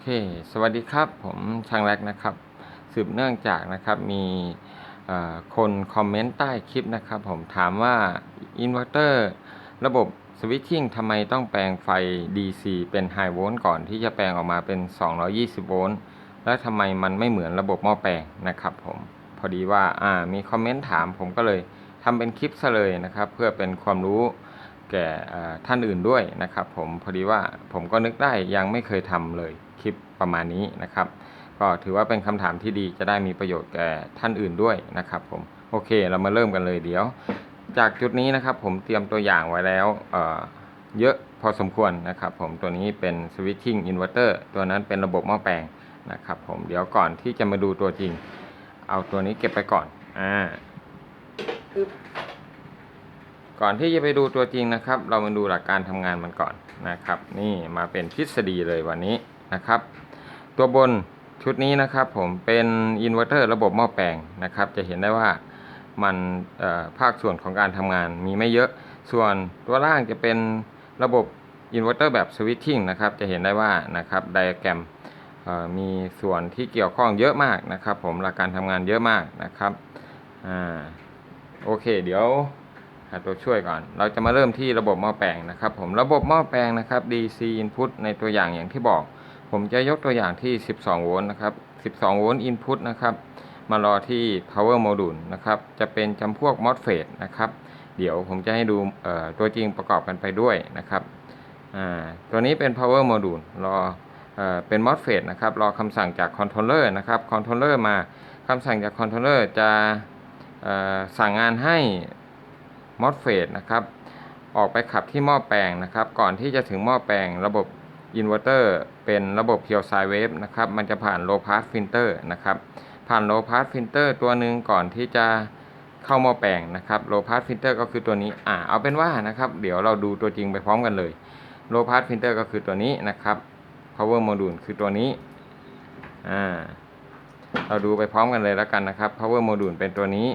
อเค สวัสดีครับ ผมช่างแรกนะครับ สืบเนื่องจากนะครับ มีคนคอมเมนต์ใต้คลิปนะครับ ผมถามว่าอินเวอร์เตอร์ระบบสวิตชิ่งทำไมต้องแปลงไฟ DC เป็นไฮโวลต์ก่อนที่จะแปลงออกมาเป็น 220 โวลต์ แล้วทำไมมันไม่เหมือนระบบหม้อแปลงนะครับผม พอดีว่า อ่า มีคอมเมนต์ถามผมก็เลยทำเป็นคลิปซะเลยนะครับ เพื่อเป็นความรู้ แก่ท่านอื่นด้วยนะครับ ผมพอดีว่าผมก็นึกได้ยังไม่เคยทำเลยคลิปประมาณนี้นะครับ ก็ถือว่าเป็นคำถามที่ดีจะได้มีประโยชน์แก่ท่านอื่นด้วยนะครับผมโอเคเรามาเริ่มกันเลยเดี๋ยว จากจุดนี้นะครับผมเตรียมตัวอย่างไว้แล้วเเยอะพอสมควรนะครับผมตัวนี้เป็น switching inverter ตัวนั้นเป็นระบบหม้อแปลงนะครับผมเดี๋ยวก่อนที่จะมาดูตัวจริง เอาตัวนี้เก็บไปก่อนอ่า ก่อนที่จะไปดูตัวจริงนะครับ เรามาดูหลักการทำงานมันก่อนนะครับ นี่มาเป็นทฤษฎีเลยวันนี้นะครับ ตัวบนชุดนี้นะครับผมเป็นอินเวอร์เตอร์ระบบหม้อแปลงนะครับ จะเห็นได้ว่ามันภาคส่วนของการทำงานมีไม่เยอะ ส่วนตัวล่างจะเป็นระบบอินเวอร์เตอร์แบบสวิตชิ่งนะครับ จะเห็นได้ว่านะครับไดอะแกรมมีส่วนที่เกี่ยวข้องเยอะมากนะครับ ผมหลักการทำงานเยอะมากนะครับอ่าโอเค เดี๋ยว หาตัวช่วยก่อน เราจะมาเริ่มที่ระบบหม้อแปลงนะครับผมระบบหม้อแปลงนะครับ DC input ในตัวอย่างอย่างที่บอก ผมจะยกตัวอย่างที่ 12 โวลต์นะครับ 12 โวลต์ input นะครับ มารอที่ power module นะครับ จะเป็นจำพวก MOSFET นะครับ เดี๋ยวผมจะให้ดูตัวจริงประกอบกันไปด้วยนะครับอ่าตัวนี้เป็น power module รอเอเป็น MOSFET นะครับ รอคำสั่งจาก controller นะครับ controller มาคำสั่งจาก controller จะสั่งงานให้ MOSFET นะครับออกไปขับที่หม้อแปลงนะครับ ก่อนที่จะถึงหม้อแปลงระบบอินเวอร์เตอร์เป็นระบบเพียวไซเวฟนะครับ มันจะผ่านโลพาสฟิลเตอร์นะครับ ผ่านโลพาสฟิลเตอร์ตัวหนึ่งก่อนที่จะเข้าหม้อแปลงนะครับโลพาสฟิลเตอร์ก็คือตัวนี้อ่าเอาเป็นว่านะครับ เดี๋ยวเราดูตัวจริงไปพร้อมกันเลยโลพาสฟิลเตอร์ก็คือตัวนี้นะครับ power module คือตัวนี้อ่าเราดูไปพร้อมกันเลยแล้วกันนะครับ power module เป็นตัวนี้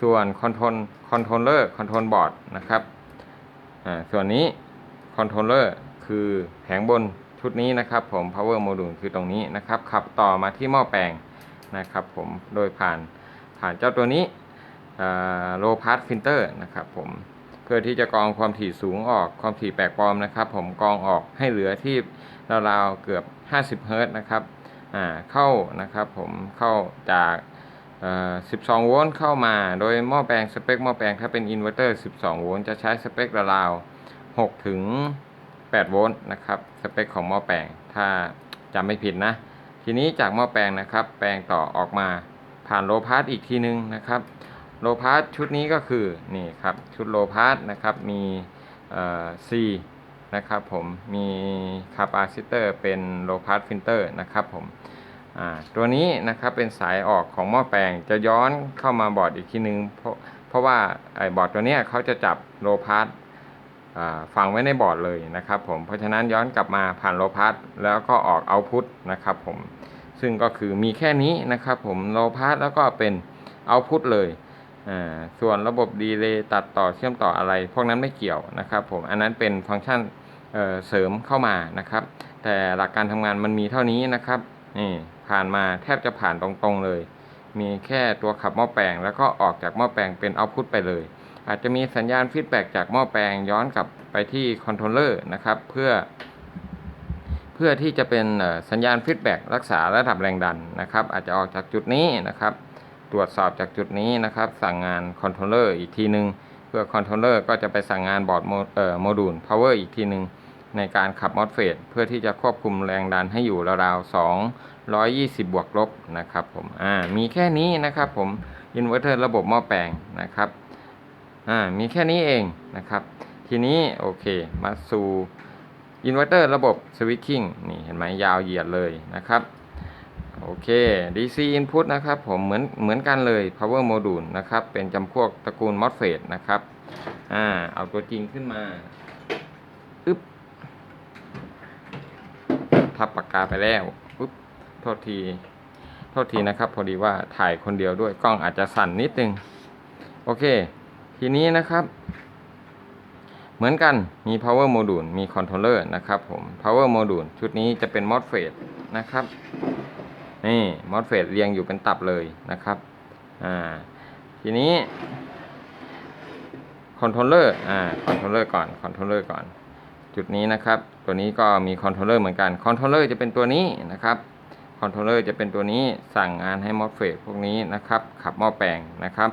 ส่วน control controller control board นะครับอ่าส่วนนี้ controller คือแผงบนชุดนี้นะครับผม power module คือตรงนี้นะครับ ขับต่อมาที่หม้อแปลงนะครับผมโดยผ่านผ่านเจ้าตัวนี้ low pass filter นะครับผม เพื่อที่จะกรองความถี่สูงออกความถี่แปลกปลอมนะครับ ผมกรองออกให้เหลือที่ราวๆเกือบ 50 เฮิรตซ์นะครับอ่าเข้านะครับผมเข้าจาก 12 โวลต์เข้ามา โดยหม้อแปลงสเปคหม้อแปลงถ้าเป็นอินเวอร์เตอร์ 12 โวลต์จะใช้สเปคราวๆ6ถึง 8 โวลต์นะครับ สเปคของหม้อแปลงถ้าจำไม่ผิดนะ ทีนี้จากหม้อแปลงนะครับ แปลงต่อออกมาผ่านโลพาสอีกทีนึงนะครับโลพาสชุดนี้ก็คือนี่ครับชุดโลพาสนะครับมีเอ่อ C นะครับผมมีคาปาซิเตอร์เป็นโลพาสฟิลเตอร์นะครับผม ตัวนี้นะครับเป็นสายออกของหม้อแปลงจะย้อนเข้ามาบอร์ดอีกทีนึง เพราะเพราะว่าไอ้บอร์ดตัวนี้เขาจะจับโลพาสฝังไว้ในบอร์ดเลยนะครับผมเพราะฉะนั้นย้อนกลับมาผ่านโลพาสแล้วก็ออกเอาพุตนะครับผมซึ่งก็คือมีแค่นี้นะครับผมโลพาสแล้วก็เป็นเอาพุตเลยส่วนระบบดีเลย์ตัดต่อเชื่อมต่ออะไร พวกนั้นไม่เกี่ยวนะครับผมอันนั้นเป็นฟังก์ชันเเสริมเข้ามานะครับ แต่หลักการทำงานมันมีเท่านี้นะครับนี่ ผ่านมาแทบจะผ่านตรงๆเลย มีแค่ตัวขับหม้อแปลง แล้วก็ออกจากหม้อแปลงเป็นเอาพุตไปเลย อาจจะมีสัญญาณฟีดแบ็กจากหม้อแปลงย้อนกลับไปที่คอนโทรลเลอร์นะครับเพื่อ เพื่อที่จะเป็นสัญญาณฟีดแบ็กรักษาระดับแรงดันนะครับ อาจจะออกจากจุดนี้นะครับ ตรวจสอบจากจุดนี้นะครับ สั่งงานคอนโทรลเลอร์อีกทีหนึ่งเพื่อคอนโทรลเลอร์ก็จะไปสั่งงานบอร์ดโมเอ่อโมดูลพาวเวอร์อีกทีหนึ่ง ในการขับมอสเฟตเพื่อที่จะควบคุมแรงดันให้อยู่ราวๆ220 บวกลบนะครับผมอ่ามีแค่นี้นะครับผมอินเวอร์เตอร์ระบบหม้อแปลงนะครับอ่ามีแค่นี้เองนะครับ ทีนี้โอเคมาสู่อินเวอร์เตอร์ระบบสวิตชิ่งนี่เห็นไหมยาวเหยียดเลยนะครับโอเค DC input นะครับผมเหมือนเหมือนกันเลย power module นะครับ เป็นจำพวกตระกูล MOSFET นะครับ อ่า เอาตัวจริงขึ้นมาอึ๊บ ทับปากกาไปแล้วอึ๊บโทษที โทษทีนะครับ พอดีว่าถ่ายคนเดียวด้วยกล้องอาจจะสั่นนิดนึง โอเค ทีนี้นะครับ เหมือนกันมี power module มี controller นะครับผม power module ชุดนี้จะเป็น MOSFET นะครับ นี่มอสเฟตเรียงอยู่เป็นตับเลยนะครับ อ่า ทีนี้คอนโทรลเลอร์ อ่า คอนโทรลเลอร์ก่อน คอนโทรลเลอร์ก่อน จุดนี้นะครับ ตัวนี้ก็มีคอนโทรลเลอร์เหมือนกันคอนโทรลเลอร์จะเป็นตัวนี้นะครับคอนโทรลเลอร์จะเป็นตัวนี้สั่งงานให้มอสเฟตพวกนี้นะครับ ขับหม้อแปลงนะครับ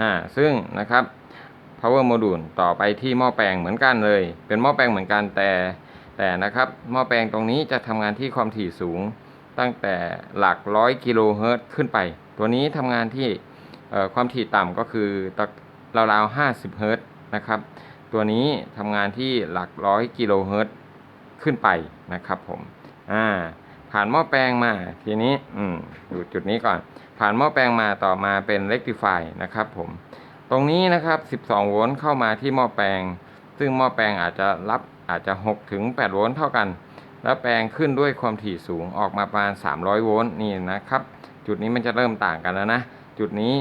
อ่าซึ่งนะครับ power module ต่อไปที่หม้อแปลงเหมือนกันเลย เป็นหม้อแปลงเหมือนกันแต่แต่นะครับหม้อแปลงตรงนี้จะทำงานที่ความถี่สูงตั้งแต่หลักร้อยกิโลเฮิรตซ์ขึ้นไป ตัวนี้ทำงานที่ความถี่ต่ำก็คือราวๆ50เฮิรตซ์นะครับ ตัวนี้ทำงานที่หลักร้อยกิโลเฮิรตซ์ขึ้นไปนะครับผมอ่าผ่านหม้อแปลงมาทีนี้อืมดูจุดนี้ก่อน ผ่านหม้อแปลงมาต่อมาเป็น rectify นะครับผมตรงนี้นะครับ 12 โวลต์เข้ามาที่หม้อแปลง ซึ่งหม้อแปลงอาจจะรับอาจจะ 6 ถึง 8 โวลต์เท่ากัน แล้วแปลงขึ้นด้วยความถี่สูงออกมาประมาณ 300 โวลต์นี่นะครับ จุดนี้มันจะเริ่มต่างกันแล้วนะ จุดนี้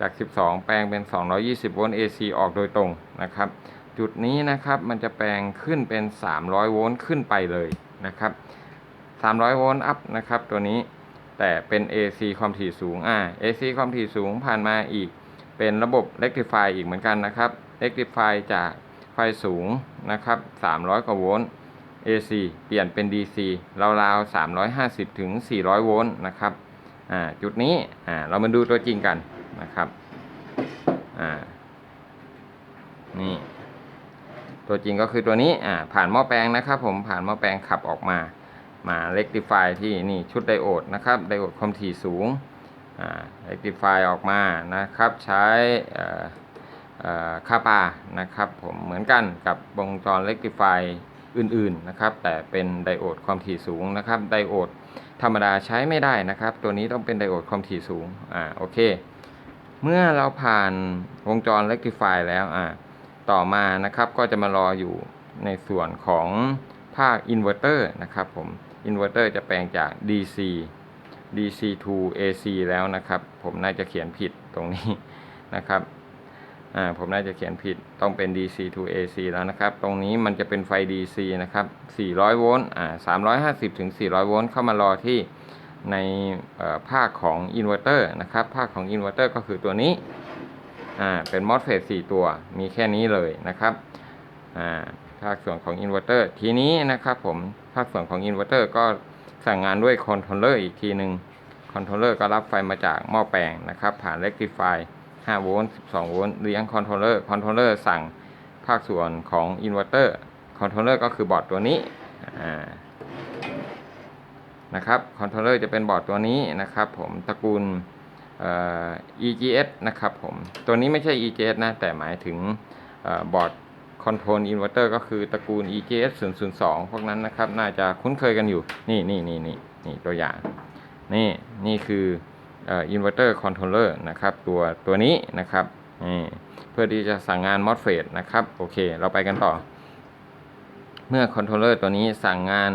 จาก 12 แปลงเป็น 220 โวลต์ AC ออกโดยตรงนะครับ จุดนี้นะครับมันจะแปลงขึ้นเป็น 300 โวลต์ขึ้นไปเลยนะครับ 300 โวลต์อัพนะครับตัวนี้แต่เป็น AC ความถี่สูงอ่า AC ความถี่สูงผ่านมาอีก เป็นระบบ rectify อีกเหมือนกันนะครับ rectify จากไฟสูงนะครับ 300 กว่าโวลต์ AC เปลี่ยนเป็น DC ราวๆ350 ถึง 400 โวลต์นะครับอ่าจุดนี้อ่าเรามาดูตัวจริงกันนะครับอ่านี่ ตัวจริงก็คือตัวนี้อ่าผ่านหม้อแปลงนะครับผมผ่านหม้อแปลงขับออกมา มา rectify ที่นี่ชุดไดโอดนะครับไดโอดความถี่สูงอ่า rectify ออกมานะครับ ใช้อ่อเอ่อค่าปานะครับผมเหมือนกันกับวงจร rectify อื่นๆนะครับ แต่เป็นไดโอดความถี่สูงนะครับไดโอดธรรมดาใช้ไม่ได้นะครับ ตัวนี้ต้องเป็นไดโอดความถี่สูงอ่าโอเค เมื่อเราผ่านวงจร rectify แล้วอ่า ต่อมานะครับก็จะมารออยู่ในส่วนของภาคอินเวอร์เตอร์นะครับผมอินเวอร์เตอร์จะแปลงจาก DC DC to AC แล้วนะครับ ผมน่าจะเขียนผิดตรงนี้นะครับอ่าผมน่าจะเขียนผิดต้องเป็น DC to AC แล้วนะครับ ตรงนี้มันจะเป็นไฟ DC นะครับ 400 โวลต์อ่า350ถึง400 โวลต์เข้ามารอที่ในภาคของอินเวอร์เตอร์นะครับ ภาคของอินเวอร์เตอร์ก็คือตัวนี้ อ่าเป็นมอสเฟต4ตัวมีแค่นี้เลยนะครับอ่าภาคส่วนของอินเวอร์เตอร์ทีนี้นะครับผมภาคส่วนของอินเวอร์เตอร์ก็สั่งงานด้วยคอนโทรลเลอร์อีกทีหนึ่งคอนโทรลเลอร์ก็รับไฟมาจากหม้อแปลงนะครับ ผ่านเ e ก t ิฟาย5โวลต์12 โวลต์เลี้ยงคอนโทรลเลอร์คอนโทรลเลอร์สั่งภาคส่วนของอินเวอร์เตอร์คอนโทรลเลอร์ก็คือบอร์ดตัวนี้อ่านะครับคอนโทรลเลอร์จะเป็นบอร์ดตัวนี้นะครับ ผมตระกูล EGS นะครับผม ตัวนี้ไม่ใช่ EGS นะ แต่หมายถึงอบอร์ดคอนโทรลอินเวอร์เตอร์ก็คือตระกูล EGS 002 พวกนั้นนะครับ น่าจะคุ้นเคยกันอยู่ นี่นี่นี่นี่นี่ตัวอย่าง นี่นี่คืออินเวอร์เตอร์คอนโทรลเลอร์นะครับ ตัวตัวนี้นะครับนี่เพื่อที่จะสั่งงาน MOSFET นะครับ โอเค เราไปกันต่อ เมื่อคอนโทรลเลอร์ตัวนี้สั่งงาน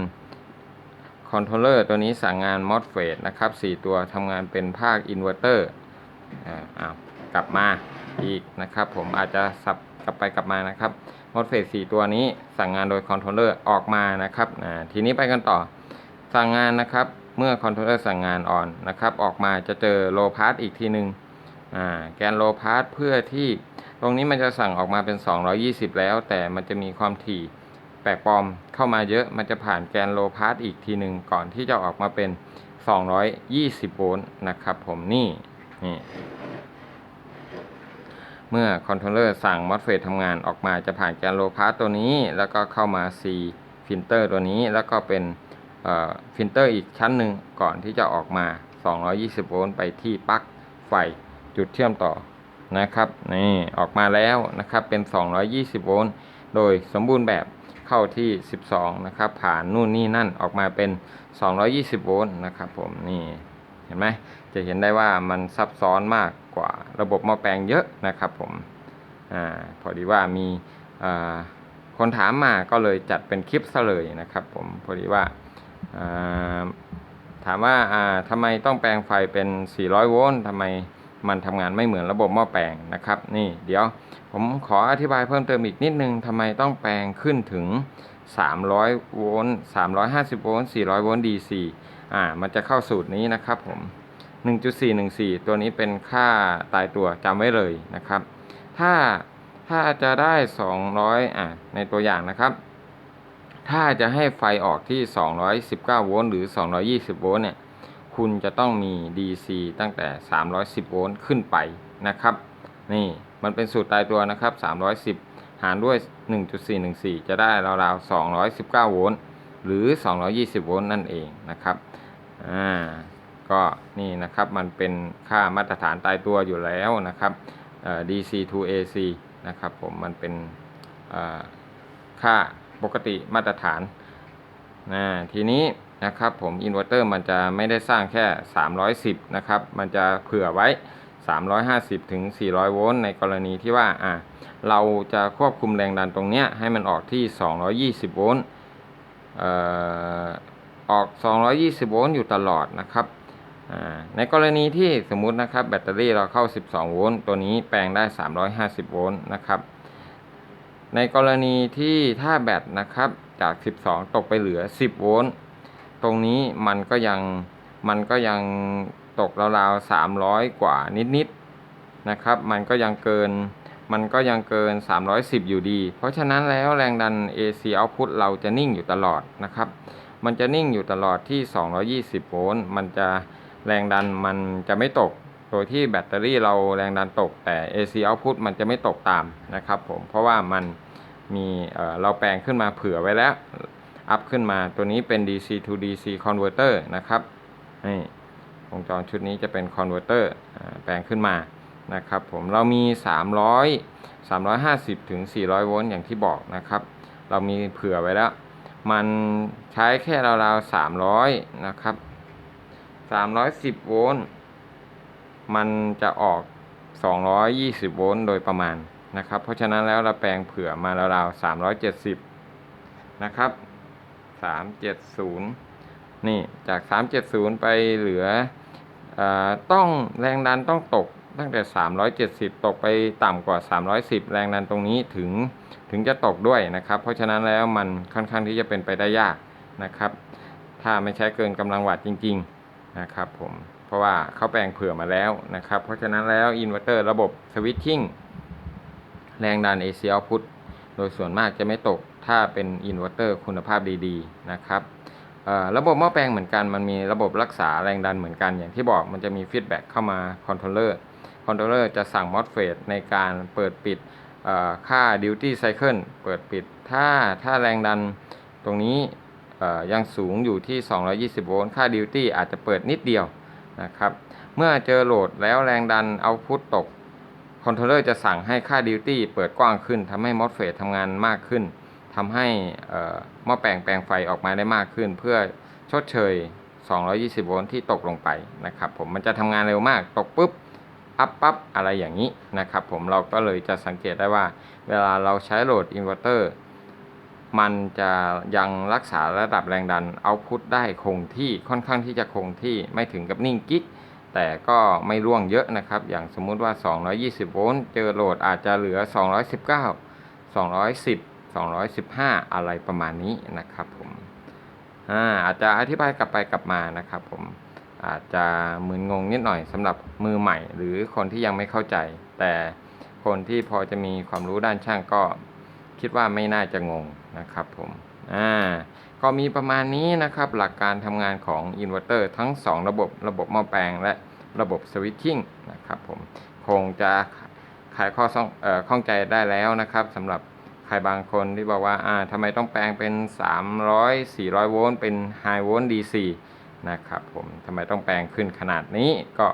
คอนโทรลเลอร์ตัวนี้สั่งงาน MOSFET นะครับ 4 ตัวทำงานเป็นภาคอินเวอร์เตอร์อ่าอ้าวกลับมาอีกนะครับ ผมอาจจะสับกลับไปกลับมานะครับ MOSFET 4 ตัวนี้สั่งงานโดยคอนโทรลเลอร์ออกมานะครับอ่าทีนี้ไปกันต่อ สั่งงานนะครับเมื่อคอนโทรลเลอร์สั่งงานออนนะครับ ออกมาจะเจอโลพาร์ตอีกทีหนึ่งอ่าแกนโลพาร์ตเพื่อที่ตรงนี้มันจะสั่งออกมาเป็น 220 แล้ว แต่มันจะมีความถี่ แปลกปลอมเข้ามาเยอะ มันจะผ่านแกนโลพาร์ตอีกทีหนึ่งก่อนที่จะออกมาเป็น 220 โวลต์นะครับผมนี่นี่ เมื่อคอนโทรลเลอร์สั่ง MOSFET ทำงานออกมาจะผ่านแกนโลพาร์ตตัวนี้ แล้วก็เข้ามา C ฟิลเตอร์ตัวนี้แล้วก็เป็นฟิลเตอร์อีกชั้นหนึ่งก่อนที่จะออกมา 220 โวลต์ไปที่ปลั๊กไฟจุดเชื่อมต่อนะครับนี่ออกมาแล้วนะครับเป็น 220 โวลต์โดยสมบูรณ์แบบ เข้าที่ 12 นะครับ ผ่านนู่นนี่นั่นออกมาเป็น 220 โวลต์นะครับผมนี่เห็นไหมจะเห็นได้ว่ามันซับซ้อนมากกว่าระบบหม้อแปลงเยอะนะครับผมอ่าพอดีว่ามีอ่าคนถามมาก็เลยจัดเป็นคลิปซะเลยนะครับผมพอดีว่าถามว่าอ่าทำไมต้องแปลงไฟเป็น 400 โวลต์ทำไม มันทำงานไม่เหมือนระบบหม้อแปลงนะครับ นี่เดี๋ยวผมขออธิบายเพิ่มเติมอีกนิดนึงทำไมต้องแปลงขึ้นถึง 300 โวลต์350 โวลต์400 โวลต์ DC อ่า มันจะเข้าสูตรนี้นะครับผม 1.414 ตัวนี้เป็นค่าตายตัวจำไว้เลยนะครับ ถ้าถ้าจะได้ 200 อ่าในตัวอย่างนะครับ ถ้าจะให้ไฟออกที่ 219 โวลต์หรือ 220 โวลต์เนี่ย คุณจะต้องมี DC ตั้งแต่ 310 โวลต์ขึ้นไปนะครับ นี่มันเป็นสูตรตายตัวนะครับ 310 หารด้วย 1.414 จะได้ราวๆ 219 โวลต์หรือ 220 โวลต์นั่นเองนะครับ อ่า ก็นี่นะครับมันเป็นค่ามาตรฐานตายตัวอยู่แล้วนะครับ DC to AC นะครับผมมันเป็นค่าปกติมาตรฐานนะทีนี้ นะครับผมอินเวอร์เตอร์มันจะไม่ได้สร้างแค่ 310 นะครับ มันจะเผื่อไว้ 350 ถึง 400 โวลต์ในกรณีที่ว่าอะเราจะควบคุมแรงดันตรงเนี้ยให้มันออกที่ 220 โวลต์เอ่อออก 220 โวลต์อยู่ตลอดนะครับอ่าในกรณีที่สมมุตินะครับแบตเตอรี่เราเข้า 12 โวลต์ตัวนี้แปลงได้ 350 โวลต์นะครับ ในกรณีที่ถ้าแบตนะครับจาก 12 ตกไปเหลือ 10 โวลต์ ตรงนี้มันก็ยังมันก็ยังตกราวๆ300กว่านิดๆนะครับ มันก็ยังเกินมันก็ยังเกิน 310 อยู่ดี เพราะฉะนั้นแล้วแรงดัน AC output เราจะนิ่งอยู่ตลอดนะครับ มันจะนิ่งอยู่ตลอดที่ 220 โวลต์ มันจะแรงดันมันจะไม่ตก โดยที่แบตเตอรี่เราแรงดันตก แต่ AC output มันจะไม่ตกตามนะครับผม เพราะว่ามันมีเเราแปลงขึ้นมาเผื่อไว้แล้ว อัพขึ้นมาตัวนี้เป็น DC to DC converter นะครับนี่วงจรชุดนี้จะเป็น converter อ่าแปลงขึ้นมานะครับผมเรามี 300 350 ถึง 400 โวลต์อย่างที่บอกนะครับ เรามีเผื่อไว้แล้ว มันใช้แค่ราวๆ 300 นะครับ 310 โวลต์มันจะออก 220 โวลต์โดยประมาณนะครับ เพราะฉะนั้นแล้วเราแปลงเผื่อมาราวๆ 370 นะครับ 370นี่จาก370ไปเหลือออต้องแรงดันต้องตกตั้งแต่ 370 ตกไปต่ำกว่า 310 แรงดันตรงนี้ถึงถึงจะตกด้วยนะครับ เพราะฉะนั้นแล้วมันค่อนข้างที่จะเป็นไปได้ยากนะครับ ถ้าไม่ใช้เกินกำลังวัตต์จริง ๆนะครับผมเพราะว่าเขาแปลงเผื่อมาแล้วนะครับ เพราะฉะนั้นแล้วอินเวอร์เตอร์ระบบสวิตชิ่งแรงดัน AC output โดยส่วนมากจะไม่ตกถ้าเป็นอินเวอร์เตอร์คุณภาพดีๆนะครับระบบหม้อแปลงเหมือนกันมันมีระบบรักษาแรงดันเหมือนกันอย่างที่บอกมันจะมีฟีดแบ็กเข้ามาคอนโทรลเลอร์คอนโทรลเลอร์จะสั่งมอสเฟตในการเปิดปิดเอ่อค่า duty cycle เปิดปิดถ้าถ้าแรงดันตรงนี้ยังสูงอยู่ที่ 220 โวลต์ค่า duty อาจจะเปิดนิดเดียวนะครับเมื่อเจอโหลดแล้วแรงดันเอาพุตตก คอนโทรลเลอร์จะสั่งให้ค่า duty เปิดกว้างขึ้นทำให้มอสเฟตทำงานมากขึ้นทำให้เอ่อหม้อแปลงแปลงไฟออกมาได้มากขึ้น เพื่อชดเชย 220 โวลต์ที่ตกลงไปนะครับผมมันจะทำงานเร็วมากตกปุ๊บอัพปั๊บอะไรอย่างนี้นะครับผมเราก็เลยจะสังเกตได้ว่า เวลาเราใช้โหลดอินเวอร์เตอร์มันจะยังรักษาระดับแรงดันเอาพุตได้คงที่ค่อนข้างที่จะคงที่ไม่ถึงกับนิ่งกิ๊ก แต่ก็ไม่ร่วงเยอะนะครับ อย่างสมมุติว่า 220 โวลต์ เจอโหลดอาจจะเหลือ 219 210 215 อะไรประมาณนี้นะครับผมอ่าอาจจะอธิบายกลับไปกลับมานะครับผม อาจจะมึนงงนิดหน่อยสำหรับมือใหม่ หรือคนที่ยังไม่เข้าใจ แต่คนที่พอจะมีความรู้ด้านช่างก็คิดว่าไม่น่าจะงงนะครับผม อ่า ก็มีประมาณนี้นะครับ หลักการทำงานของอินเวอร์เตอร์ทั้ง 2 ระบบระบบหม้อแปลงและระบบสวิตชิ่งนะครับผมคงจะคลายข้อออข้องใจได้แล้วนะครับสำหรับใครบางคนที่บอกว่าอ่าทำไมต้องแปลงเป็น 300 400 โวลต์เป็น High Volt DC นะครับผมทำไมต้องแปลงขึ้นขนาดนี้ก็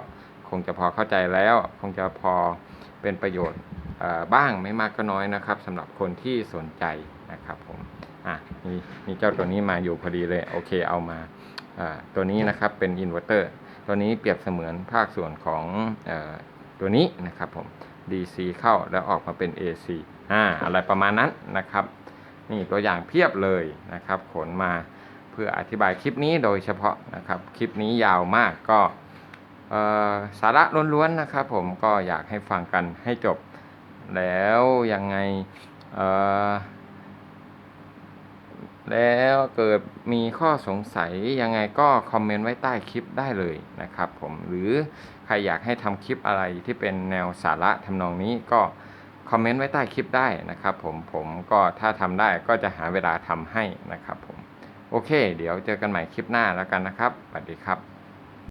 คงจะพอเข้าใจแล้ว คงจะพอเป็นประโยชน์บ้างไม่มากก็น้อยนะครับสำหรับคนที่สนใจนะครับผม อะมีมีเจ้าตัวนี้มาอยู่พอดีเลย โอเคเอามาอ่าตัวนี้นะครับเป็นอินเวอร์เตอร์ตัวนี้เปรียบเสมือนภาคส่วนของอตัวนี้นะครับผม DC เข้าแล้วออกมาเป็น AC อ่าอะไรประมาณนั้นนะครับ นี่ตัวอย่างเพียบเลยนะครับ ขนมาเพื่ออธิบายคลิปนี้โดยเฉพาะนะครับ คลิปนี้ยาวมากก็สาระล้วนๆนะครับผมก็อยากให้ฟังกันให้จบแล้วยังไงเอ่อ แล้วเกิดมีข้อสงสัยยังไงก็คอมเมนต์ไว้ใต้คลิปได้เลยนะครับผมหรือใครอยากให้ทำคลิปอะไรที่เป็นแนวสาระทำนองนี้ก็คอมเมนต์ไว้ใต้คลิปได้นะครับผมผมก็ถ้าทำได้ก็จะหาเวลาทำให้นะครับผมโอเค เดี๋ยวเจอกันใหม่คลิปหน้าแล้วกันนะครับสวัสดีครับ